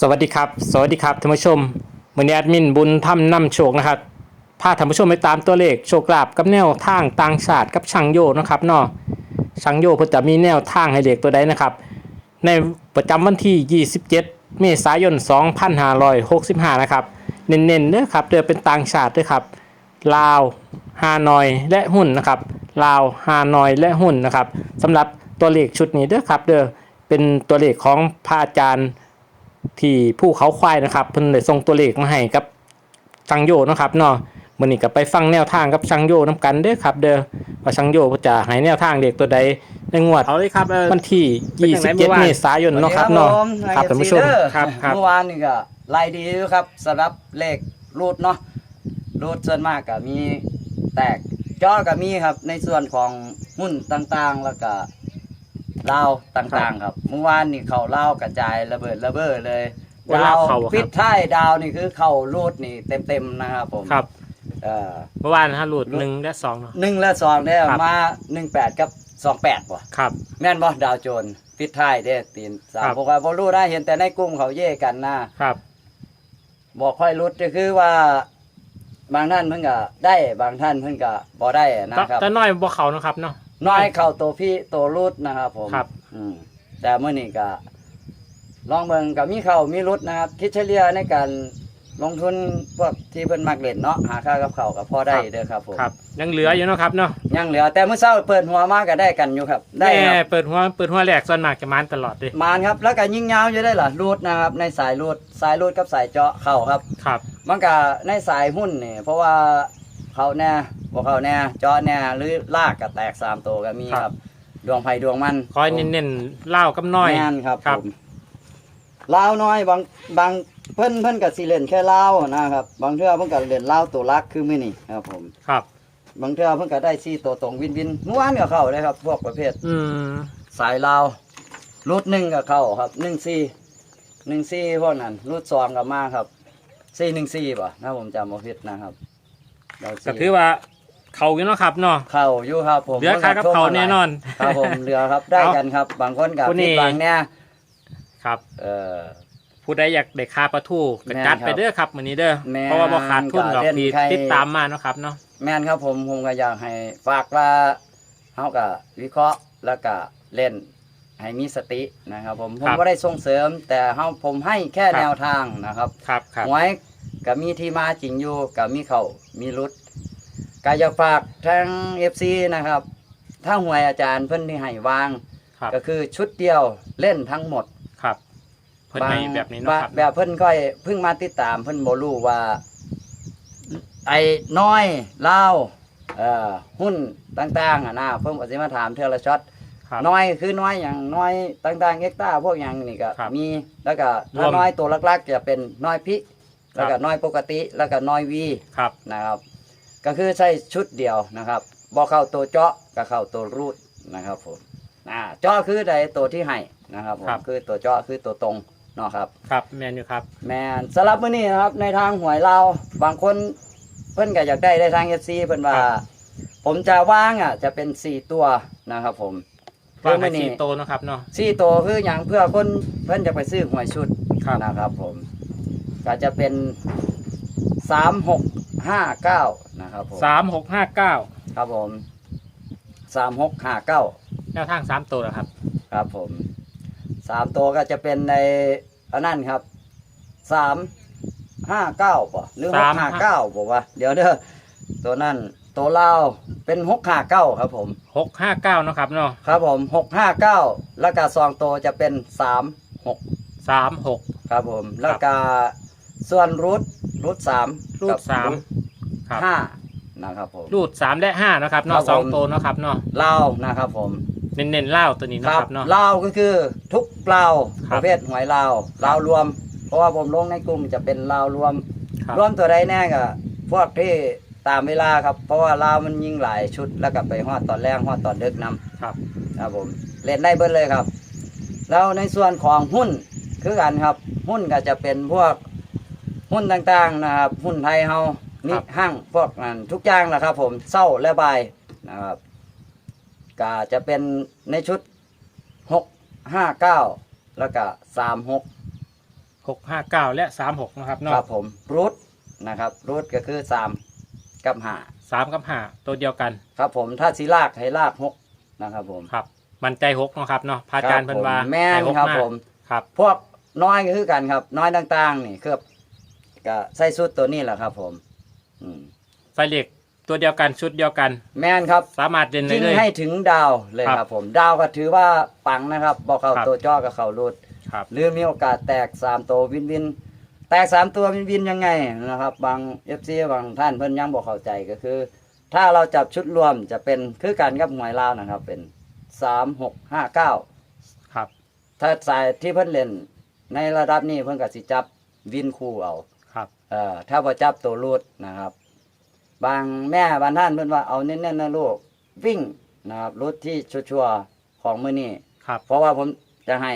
สวัสดีครับ สวัสดีครับท่านผู้ชมวันนี้แอดมินบุญทำนำโชคนะครับพาท่านผู้ชมไปตามตัวเลขโชคลาภกับแนวทางต่างชาติกับช่างโยนะครับเนาะช่างโยเพิ่นจะมีแนวทางให้เลขตัวใดนะครับ ในประจำวันที่ 27 เมษายน 2565 นะครับเน้นๆเด้อครับเดือเป็นต่างชาติด้วยครับลาวฮานอยและหุ้นนะครับลาวฮานอยและหุ้นนะครับสำหรับตัวเลขชุดนี้เด้อครับเด้อเป็นตัวเลขของพระอาจารย์ ที่ผู้เขาควายนะครับเพิ่นได้ส่งตัวเลขมาให้กับชังโยนะครับเนาะมื้อนี้ก็ไปฟังแนวทางกับชังโยนํกันเด้อครับ เด้อว่าชังโยจะให้แนวทางเด็กตัวใดในงวดเอาเลยครับเออวันที่เป็นจังไหนเมื่อวาน27เมษายนเนาะครับเนาะครับท่านผู้ชมครับครับเมื่อวานนี่ก็ไล่ดีอยู่ครับสำหรับเลขรูดเนาะรูดส่วนมากก็มีแตกจอก็มีครับในส่วนของหุ้นต่างๆ แล้วก็ ลาวต่างๆ ครับเมื่อวานนี่เขาเล่าวกระจายระเบิดระเบ้อเลยว่าดาวเข้าอะครับ ปิดท้ายดาวนี่คือเข้ารูดนี่เต็มๆนะครับผมครับเอ่อเมื่อวานนะฮะหลุดหนึ่งและสองเนาะ หนึ่งและสองเนี่ยครับ มาหนึ่งแปดกับสองแปดป่ะครับ แม่นบ่ดาวโจนปิดท้ายเด้ตีนสาครัมบพวกว่าบ่รู้ได้เห็นแต่ในกลุ่มเขาเย่กันนะ ครับ บอกค่อยรุดก็คือว่า บางท่านเพิ่นก็ได้บางท่านเพิ่นก็บ่ได้นะครับแต่น้อยบ่เขานะครับเนาะ น้อยเข้าตัวพี่ตัวรุดนะครับผมครับ อืมแต่เมื่อนี้ก็ลองเบิ่งก็มีเข้ามีรุดนะครับ คิดเฉลี่ยในการลงทุนพวกที่เพิ่นมักเล่นเนาะหาค่ากับเขาวก็พอได้เด้อครับผมครับ ยังเหลืออยู่เนาะครับเนาะยังเหลือแต่เมื่อเช้าเปิดหัวมาก็ได้กันอยู่ครับ ได้แม่ครับเปิดหัวเปิดหัวแรกส่วนมากจะมานตลอดเลยมานครับ แล้วก็ยิงยาวอยู่ได้ล่ะรูดนะครับ ในสายรูดสายรูดกับสายเจาะเข้าครับครับ มันก็ในสายหุ้นนี่เพราะว่าเขาแน่ บ่เขาแน่เจาะแน่หรือลากก็แตกสามตัวก็มีครับดวงไผ่ดวงมันคอยเน้นๆเล่ากับน้อย แม่นครับครับผมลาวน้อยบางบางเพิ่นเพิ่นก็สิเล่นแค่ลาวนะครับบางเทื่อเพิ่นก็เล่นลาวตัวลักคือมื้อนี้ครับผม ครับ บางเทื่อเพิ่นก็ได้ซี่ตัวตรงวินวินเมื่อวานก็เข้าเลยครับ พวกประเภท อืม สายลาวรูดหนึ่งก็เข้าครับหนึ่งสี่หนึ่งสี่พวกนั้นรูดสองก็มาครับสี่หนึ่งสี่ป่ะถ้าผมจำไม่ผิดนะครับเราก็สี่ถือว่า เขาอยู่เนาะครับเนาะ เข้าอยู่ครับผมเหลือค่ากับเขาแน่นอนครับผมเหลือครับได้กันครับ บางคนกับผู้นี้ ผิดบางเนี่ยครับ เออ ผู้ใดอยากได้ค่าปลาทูกแม่นจัดครับไปเด้อครับมื้อนี้เด้อแม่นเพราะว่าบ่ขาดทุนดอกก็เล่นที่ใคร ติดตามมาเนาะครับเนาะ แม่นครับผมผมก็อยากให้ฝากว่าเขาก็วิเคราะห์แล้วก็เล่นให้มีสตินะครับผมผมก็ได้ส่งเสริม แต่เขาผมให้แค่แนวทางนะครับครับครับ หวยก็มีที่มาจริงอยู่ก็มีเขามีรุด ก็อยากฝากทั้ง FC นะครับ ถ้าหวยอาจารย์เพิ่นที่ให้วาง ครับก็คือชุดเดียวเล่นทั้งหมดครับเพิ่นให้แบบนี้เนาะครับแบบเพิ่นก็เพิ่งมาติดตามเพิ่นบ่รู้ว่า ไอ้น้อยเล่าวเอ่อหุ้นต่างๆอะนะเพิ่นก็สิมาถามเทื่อละช็อต ครับ น้อยคือน้อยอย่างน้อยต่างๆเอ็กต้าพวกอย่างนี่ก็ครับมีแล้วก็รวถ้ามน้อยตัวลักๆจะเป็นน้อยพิ แล้วก็ครับ น้อยปกติแล้วก็น้อยวีครับ นะครับ ก็คือใช้ชุดเดียวนะครับบ่เข้าตัวเจาะก็เข้าตัวรูดนะครับผมอ่าเจาะคือใดตัวที่ให้นะครับผมคือตัวเจาะคือตัวตรงเนาะครับ ครับแมนอยู่ครับ แมนสำหรับมื้อนี้นะครับในทางหวยเราวบางคนเพิ่นก็อยากได้ได้ทาง FC เพิ่นว่า ครับ ผมจะว่างอะจะเป็น 4 ตัวนะครับผมวางมื้ให้อสีนี้โตเนาะครับเนาะ สี่ตัวคืออย่างเพื่อคนเพิ่นจะไปซื้อหวยชุดครับ นะครับผมก็จะเป็นสาม หกห้าเก้านะครับผมสามหกห้าเก้าครับผมสามหกห้าเก้าแนวทางสามตัวแล้วครับ ครับผมสามตัวก็จะเป็นในอันนั้นครับสามห้าเก้าป่ะหรือหกสามห้าเก้าบอกว่า เดี๋ยวเด้อตัวนั้นตัวเล่าวเป็นหกห้าเก้าครับผม หกห้าเก้าเนาะครับเนาะครับผมหกห้าเก้าแล้วก็ซองตัวจะเป็นสามหกสามหก ครับผม แล้วก็ส่วนรูทรูทสามรูดสาม ครับ ห้านะครับผม รูดสามและห้าเนาะครับครัเนาะบผม สองตัวเนาะครับเนาะเล่าวนะครับผมเน้นๆเล่าตัวนี้คเนาะรับครับเนาะเล่าวก็คือทุกเปล่าคปรับระเภทหวยลาวลาวรวม เพราะว่าผมลงในกลุ่มจะเป็นลาวรวม ครับ รวมตัวใดแน่ก็พวกที่ตามเวลาครับ เพราะว่าลาวมันยิงหลายชุดแล้วก็ไปฮอดตอนแรกฮอดตอนดึกนำ ครับ ครับผมเล่นได้เบิดเลยครับ แล้วในส่วนของหุ้นคือกันครับ หุ้นก็จะเป็นพวกหุ้นต่างๆนะครับ หุ้นไทยเฮา นี่ห้างพวกนั้นทุกอย่างนะครับ ผมเศร้าและบายนะครับก็จะเป็นในชุดหกห้าเก้าแล้วก็สามหกหกห้าเก้าและสามหกนะครับคเนาะรับผมรูทนะครับรูทก็คือสามกับห้าสามกับห้าตัวเดียวกันครับผมถ้าสีลากให้ลากหกนะครับผมครับ มันใจหกเนาะครับเนาะพระอาจารย์เพิ่นว่าครับผมแม่นให้หกครับมาผม ครับ พวกน้อยก็คือกันครับ น้อยต่างๆ นี่คือก็ใส่สุดตัวนี้แหละครับผมอืม ไฟเหล็กตัวเดียวกันชุดเดียวกัน แม่นครับสามารถเล่นได้ยิงเลย ให้ถึงดาวเลยครับ ครับผมดาวก็ถือว่าปังนะครับบอกเขาครับ ตัวจ้อกับเขารุดครับ หรือมีโอกาสแตกสามตัววินวิน แตกสามตัววินวินยังไงนะครับ บางเอฟซีบางท่านเพิ่นยังบอกเข้าใจก็คือ ถ้าเราจับชุดรวมจะเป็นคือกันกับหวยลาวนะครับ เป็นสามหกห้าเก้า ครับ ถ้าสายที่เพิ่นเล่นในระดับนี้เพิ่นก็สิจับวินคู่เอาครับ เอ่อถ้าบ่จับตัวรูดนะครับ บางแม่บางท่านเพิ่นว่าเอาเน้นๆนะลูกวิ่งนะครับรูดที่ชัวร์ๆของมื้อนี้ครับ เพราะว่าผมจะให้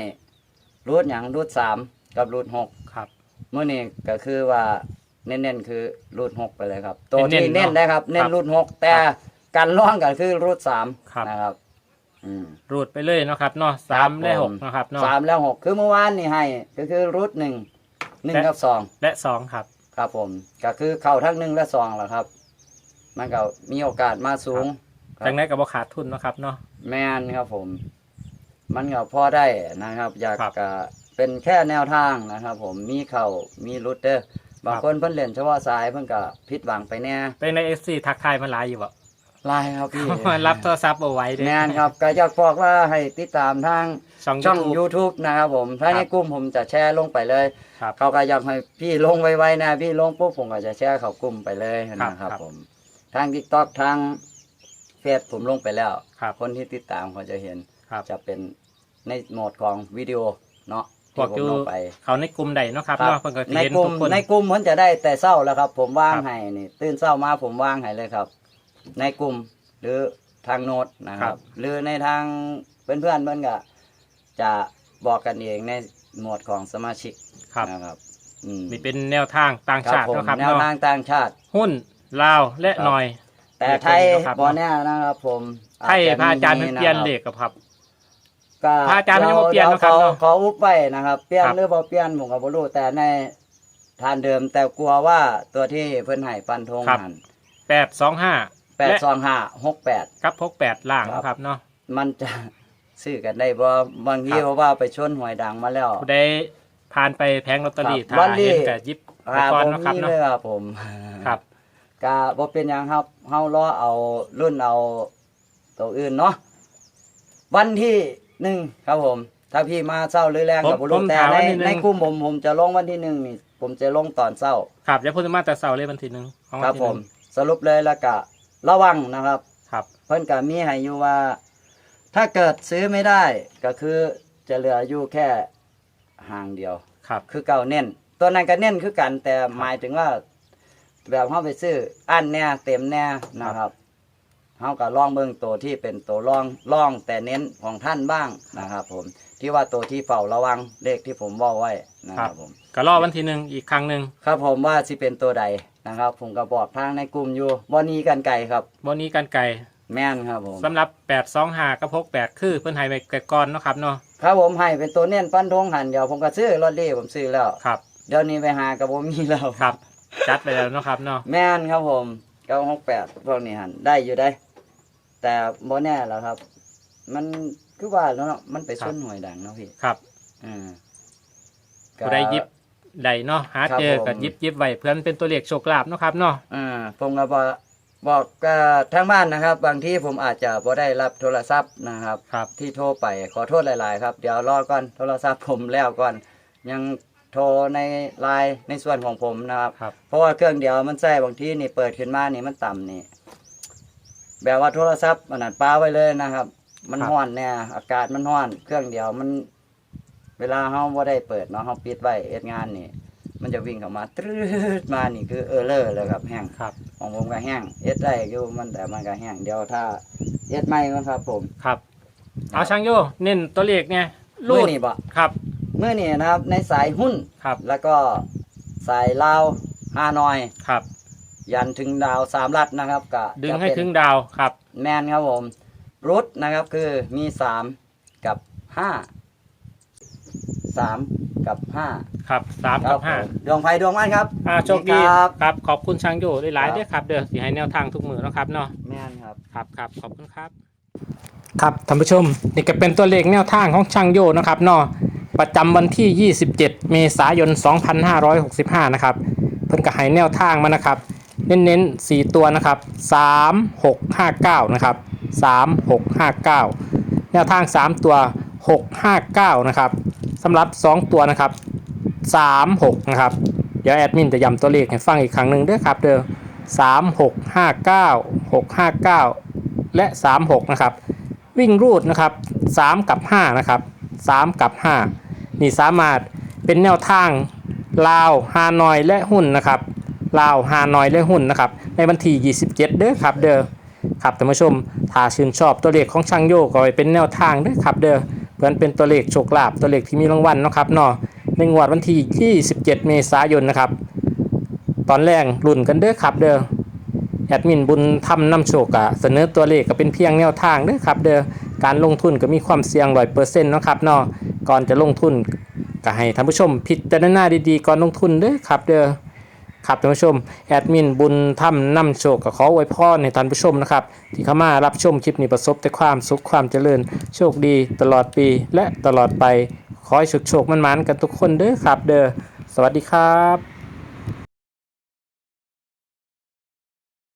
รูดหยังรูดสามกับรูดหกครับ มื้อนี้ก็คือว่าเน้นๆคือรูดหกไปเลยครับ ตัวเน้ที่นๆเน้นเนาะนะครับ เน้คนรับรูดหกแต่การล่องก็คือรูดสามครับ นะครับ อืม รูดไปเลยเนาะครับเนาะสามและหกนะครับเนาะ สามแล้วหกคือเมื่อวานนี่ให้ ก็คือรูดหนึ่งหนึ่งและ กับสองและสองครับ ครับผม ก็คือเข้าทั้งหนึ่งและสองแหละครับ มันก็มีโอกาสมาสูงครับ จังได้กับบ่ขาดทุนเนาะครับเนาะ แมนครับผม มันก็พอได้นะครับ อยากครับจะเป็นแค่แนวทางนะครับ ผมมีเข่ามีรุดเด้อบางครับ คนเพิ่นเล่นเฉพาะสายเพิ่นก็ผิดหวังไปแน่เป็นในเอฟซีทักทายมาหลายอยู่บ่ลายครับพี่รับโทรศัพท์เอาไว้เด้แมนครับก็อยากบอกว่าให้ติดตามทางช่อง ช่องยูทูบ YouTube นะครับผมถ้าคในรับกลุ่มผมจะแชร์ลงไปเลย ครับ เขาก็อยากให้พี่ลงไวๆนะ พี่ลงปุ๊บผมก็จะแชร์เข้ากลุ่มไปเลยนะคครัรับบผมทาง t ิ k t o k ทางเฟซผมลงไปแล้วครับคนที่ติดตามเขาจะเห็นครับจะเป็นในโหมดของวิดีโอเนาะพวกที่ผมอยู่ลงไปเขาในกลุ่มใดเนาะครับครับเนาะเพิ่นก็สิในเห็นกลุ่ทุมกคนในกลุ่มมันจะได้แต่เศร้าแล้วครับ ผมว่างครับให้นี่ตื่นเศร้ามาผมว่างให้เลยครับ ในกลุ่มหรือทางโน้ตนะคครัรับบหรือในทางเพื่อนเพื่อนๆเพื่อนก็จะบอกกันเองในโหมดของสมาชิกครับนะครับอืมนี่เป็นแนวทางต่างครับชาติผมเนาะครับแนวเนาะทางต่างชาติหุ้น ลาวและครับหน่อย แต่ไทยเด็กคนนี้นะครับ บอแน่นะครับผมไทยจจะพระอาจารย์เพิ่นเปลี่ยนนะครับเลขกับครับ ก็พระอาจารย์มันยังบ่เปลี่ยนเนอะครับขอเนอะขออุบไว้นะครับ เปลี่ยนครับ หรือบ่เปลี่ยนผมก็บ่รู้แต่ในทานเดิมแต่กลัวว่าตัวที่เพิ่นให้ฟันธงครับหันแปดสองห้าแปดสองห้าหกแปดกับพกแปดล่างครับเนาะครับเนาะมันจะ ซื้อกันได้บ่บางทีครับเพราะว่าไปชนหวยดังมาแล้ว ผู้ใดผ่านไปแผงลอตเตอรี่ครับถ้าวันนี้ เห็นก็หยิบไปอ่าก่อนผมเนาะครับมีเนาะเลยครับผม ครับ ก็บ่เป็นหยังครับเฮารอเอารุ่นเอาตัวอื่นเนาะวันที่หนึ่งครับผม ถ้าพี่มาเช้าหรือแรงผมกับบ่รู้ผมแต่ถามในวันที่หนึ่งในกลุ่มผมผมจะลงวันที่หนึ่งนี่ผมจะลงตอนเช้า ครับเดี๋ยวพูดมาแต่เสาร์เลยวันที่หนึ่งของควัรันบที่ผหมนึ่งสรุปเลยแล้วก็ระวังนะครับ ครับ เพิ่นก็มีให้อยู่ว่า ถ้าเกิดซื้อไม่ได้ก็คือจะเหลืออยู่แค่ห่างเดียว ครับ คือเก่าเน้น ตัวนั้นก็เน้นคือกันแต่หมายถึงว่า แบบเฮาไปซื้ออันแน่เต็มแน่นะครับเฮาก็ลองเบิ่งตัวที่เป็นตัวรองรองแต่เน้นของท่านบ้างนะครับ ผมที่ว่าตัวที่เฝ้าระวังเลขที่ผมบอกไว้นะครับผมก็รอวันที่หนึ่งอีกครั้งหนึ่งครับผมว่าสิเป็นตัวใดนะครับ ผมก็บอกทางในกลุ่มอยู่บ่หนี้กันไกลครับวันนี้กันไก่แม่นครับผมสำหรับแปดสองห้ากับพกแปดคือเพิ่นให้ไปไก่ก่อนเนาะครับเนาะครับผมให้เป็นตัวเน้นฟันธงหันเดี๋ยวผมก็ซื้อลอตเตอรี่ผมซื้อแล้วครับเดี๋ยวนี้ไปหากับผมมีแล้วครับ จัดไปแล้วเนาะครับเนาะแม่นครับผมเก้าหกแปดพวกนี้หันได้อยู่ได้ แต่โบแน่แล้วครับ มันคือว่าแล้วเนาะมันไปชนหวยดังเนาะพี่ครับอืมผู้ใดหยิบใดเนาะหาครับเจอผมก็หยิบหยิบไว้เพื่อนเป็นตัวเลขโชคลาภเนาะครับเนาะอ่าผมก็บอกบอกกับทางบ้านนะครับ บางที่ผมอาจจะบ่ได้รับโทรศัพท์นะครับ ครับ ที่โทรไปขอโทษหลาย ๆ ครับ เดี๋ยวรอก่อนโทรศัพท์ผมแล้วก่อน ยัง โทรในไลน์ในส่วนของผมนะครับ ครับ เพราะว่าเครื่องเดียวมันใส่บางทีนี่เปิดขึ้นมานี่มันต่ำนี่ แบบว่าโทรศัพท์มันนัดป้าไว้เลยนะครับ มันครับ ห้อนเนี่ยอากาศมันห้อน เครื่องเดียวมัน เวลาเฮาบ่ได้เปิดเนาะเฮาปิดไว้เอ็ดงานนี่ มันจะวิ่งเข้ามาตรืดมานี่คือเออเลอร์เลยครับแห้ง ครับ ของผมก็แห้งเอ็ดได้อยู่มันแต่มันก็แห้งเดียวถ้าเอ็ดไม่ก็ครับผม ครับ เอาช่างโยเน้นตัวเลขเนี่ยรูมื่อดนี่บ่ ครับ เมื่อนี่นะครับ ในสายหุ้นครับ แล้วก็สายลาวฮานอย ครับ ยันถึงดาวสามลัดนะครับก็ดึงจะให้เป็นถึงดาวครับ แมนครับผม รุดนะครับคือมีสามกับห้าสามกับห้าครับสามคกัรับบห้าผมดวงไฟดวงมันครับอ่าโชคดีครับครับขอบคุณช่างโยหลายครับๆด้วยครับ เด้อที่ให้แนวทางทุกมือแล้วครับเนาะแม่นครับครับครับขอบคุณครับ ครับท่านผู้ชมนี่ก็เป็นตัวเลขแนวทางของช่างโยนะครับเนาะ ประจำวันที่ 27 เมษายน 2565 นะครับ เพิ่นก็ให้แนวทางมานะครับ เน้นๆ 4 ตัวนะครับ 3659 นะครับ 3659 แนวทาง 3 ตัว 659 นะครับสำหรับ 2 ตัวนะครับ 36 นะครับ เดี๋ยวแอดมินจะย้ำตัวเลขให้ฟังอีกครั้งหนึ่งด้อครับเด้อ3659 659 และ 36 นะครับ วิ่งรูดนะครับ 3 กับ 5 นะครับ3 กับ 5 นี่สามารถเป็นแนวทางลาวฮานอยและหุ้นนะครับลาวฮานอยและหุ้นนะครับในวันที่27 เด้อครับเด้อครับท่านผู้ชมถ้าชื่นชอบตัวเลขของช่างโยก็ไว้เป็นแนวทางเด้อครับเด้อเพื่อนเป็นตัวเลขโชคลาภตัวเลขที่มีรางวัลนะครับเนาะในงวดวันที่27 เมษายนนะครับตอนแรกรุ่นกันเด้อครับเด้อแอดมินบุญทำนำโชคอะเสนอตัวเลขก็เป็นเพียงแนวทางเด้อครับเด้อการลงทุนก็มีความเสี่ยงร้อยเปอร์เซ็นต์นะครับเนาะ ก่อนจะลงทุนก็ให้ท่านผู้ชมพิจารณาดีๆก่อนลงทุนเด้อครับเด้อครับท่านผู้ชมแอดมินบุญทำนำโชคก็ขออวยพรในท่านผู้ชมนะครับ ที่เข้ามารับชมคลิปนี้ประสบแต่ความสุขความเจริญ โชคดีตลอดปีและตลอดไปขอให้โชคโชคๆมันกันทุกคนเด้อครับ เด้อสวัสดีครับ